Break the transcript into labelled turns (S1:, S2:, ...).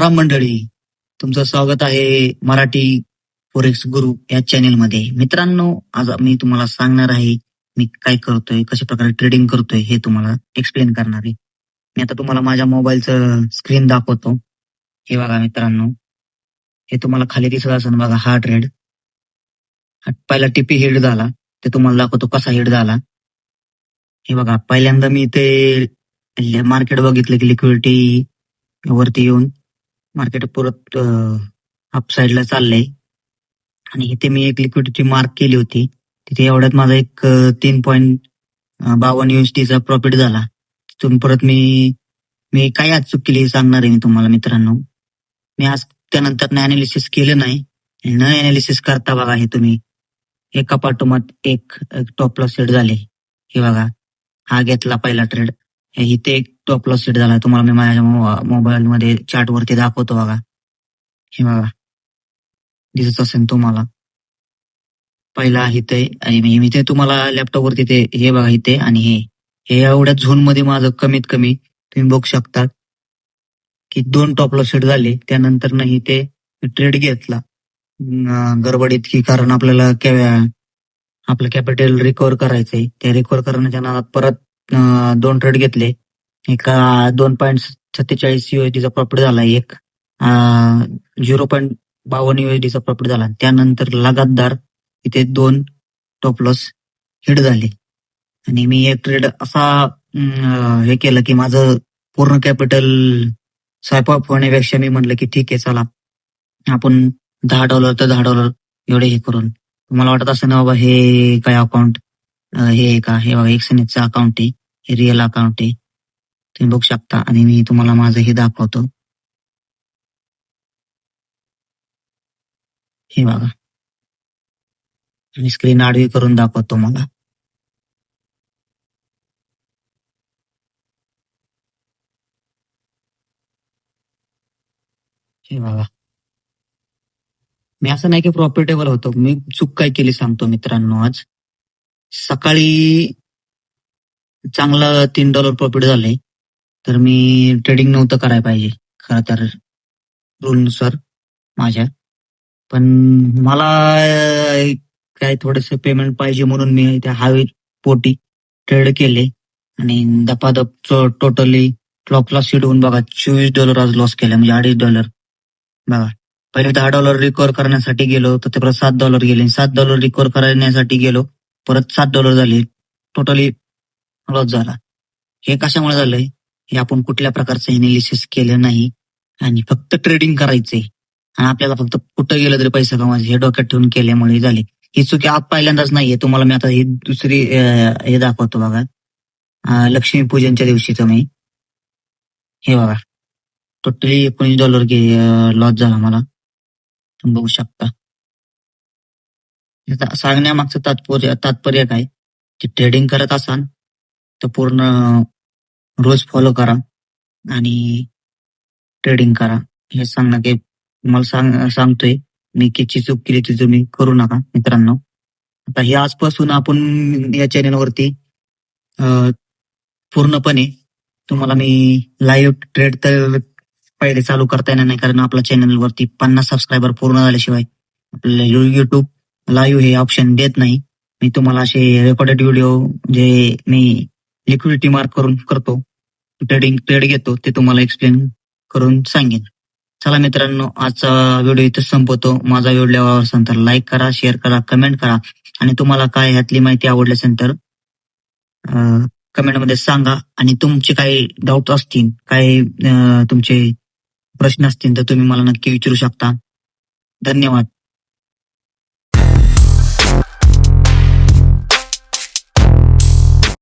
S1: राम मंडळी तुमचं स्वागत आहे मराठी फोरेक्स गुरु या चॅनेल मध्ये. मित्रांनो आज मी तुम्हाला सांगणार आहे मी काय करतोय कशा प्रकारे ट्रेडिंग करतोय हे तुम्हाला एक्सप्लेन करणार आहे. मी आता तुम्हाला माझ्या मोबाईलचं स्क्रीन दाखवतो. हे बघा मित्रांनो हे तुम्हाला खाली दिसत असेल बघा हा ट्रेड पहिला टिपी हिट झाला ते तुम्हाला दाखवतो कसा हिट झाला. हे बघा पहिल्यांदा मी ते मार्केट बघितलं की लिक्विडिटी वरती येऊन मार्केट परत अपसाईडला चाललंय. आणि इथे मी एक लिक्विडिटी मार्क केली होती. तिथे एवढ्यात माझा एक तीन पॉईंट बावन्न युएसटीचा प्रॉफिट झाला. तिथून परत मी मी काय आज चूक केली हे सांगणार आहे मी तुम्हाला मित्रांनो. मी आज त्यानंतर अनालिसिस केलं नाही. न अनालिसिस करता बघा हे तुम्ही. एका पाठोमात एक टॉप लॉस सेट झाले. हे बघा. हा घेतला पहिला ट्रेड इथे एक टॉपला लॉस सेट झाला तुम्हाला मी माझ्या मोबाईल मध्ये चार्ट वरती दाखवतो बघा. हे बघा. दिसत असेल तुम्हाला. पहिला इथे आणि मी ते तुम्हाला लॅपटॉप वरती ते हे बघा इथे आणि हे. हे एवढ्या झोनमध्ये माझं कमीत कमी तुम्ही बघू शकता की दोन टॉप लॉस सेट झाले. त्यानंतर नाही ते ट्रेड घेतला. गडबडीत की कारण आपल्याला आपलं कॅपिटल रिकव्हर करायचंय. ते रिकव्हर करण्याच्या नादात परत दोन ट्रेड घेतले. एका दोन पॉईंट सत्तेचाळीस युएसडीचा प्रॉफिट झाला एक झिरो पॉईंट बावन्न युएसडीचा प्रॉफिट झाला. त्यानंतर लगातार इथे दोन टॉप लॉस हिट झाले. आणि मी एक ट्रेड असा हे केलं की माझं पूर्ण कॅपिटल स्वाईप ऑफ होण्यापेक्षा मी म्हटलं की ठीक आहे चला. आपण दहा डॉलर तर दहा डॉलर एवढे हे करून. मला वाटत असेल ना बाबा हे काय अकाउंट हे का? हे बाबा एक्सनेटचं अकाउंट आहे हे रिअल अकाउंट आहे. तुम्ही बघू शकता. आणि मी तुम्हाला माझं हे दाखवतो. हे बघा. मी स्क्रीन आडवी करून दाखवतो मला. हे बघा. मी असं नाही की प्रॉफिटेबल होतो. मी चूक काय केली सांगतो मित्रांनो आज. सकाळी चांगलं तीन डॉलर प्रॉफिट झालंय तर मी ट्रेडिंग नव्हतं करायला पाहिजे. खरं तर रूलनुसार माझ्या. पण मला काय थोडस पेमेंट पाहिजे म्हणून मी त्या हवेत पोटी ट्रेड केले. आणि दपादप टोटली क्लॉकला सीड होऊन बघा चोवीस डॉलर आज लॉस केला म्हणजे अडीच डॉलर बघा पहिले दहा डॉलर रिकवर करण्यासाठी गेलो तर ते परत सात डॉलर गेले. सात डॉलर रिकवर करण्यासाठी गेलो परत सात डॉलर झाले. टोटली लॉस झाला. हे कशामुळे झालंय? हे आपण कुठल्या प्रकारचं एनालिसिस केलं नाही आणि फक्त ट्रेडिंग करायचंय. आणि आपल्याला फक्त कुठं गेलं तरी पैसा कमायचे हे डोक्यात ठेवून केल्यामुळे झाले. ही चुकी आज पहिल्यांदाच नाहीये. तुम्हाला मी आता ही दुसरी हे दाखवतो बघा. लक्ष्मी पूजनच्या दिवशीचं मी हे बघा. टोटली एकोणीस डॉलर लॉस झाला मला. तुम्ही बघू शकता. सांगण्यामागचं तात्पर्य तात्पर्य काय? की ट्रेडिंग करत असाल तर पूर्ण रोज फॉलो करा आणि ट्रेडिंग करा. हे सांगणं की तुम्हाला सांग सांगतोय. मी किती चूक केली ती तुम्ही करू नका मित्रांनो. आता हे आजपासून आपण या चॅनेलवरती पूर्णपणे तुम्हाला मी लाईव्ह ट्रेड तर पहिले चालू करता येणार नाही कारण आपल्या चॅनलवरती पन्नास सबस्क्रायबर पूर्ण झाल्याशिवाय आपल्याला युट्यूब लाईव्ह हे ऑप्शन देत नाही. मी तुम्हाला असे रेकॉर्डेड व्हिडिओ जे मी लिक्विडिटी मार्क करून करतो. ट्रेडिंग ट्रेड घेतो ते तुम्हाला एक्सप्लेन करून सांगेन. चला मित्रांनो आजचा व्हिडिओ इथं संपवतो. माझा व्हिडिओ आवडला असेल तर लाईक करा शेअर करा कमेंट करा. आणि तुम्हाला काय ह्यातली माहिती आवडली असेल तर कमेंटमध्ये सांगा. आणि तुमचे काही डाऊट असतील काही तुमचे प्रश्न असतील तर तुम्ही मला नक्की विचारू शकता. धन्यवाद.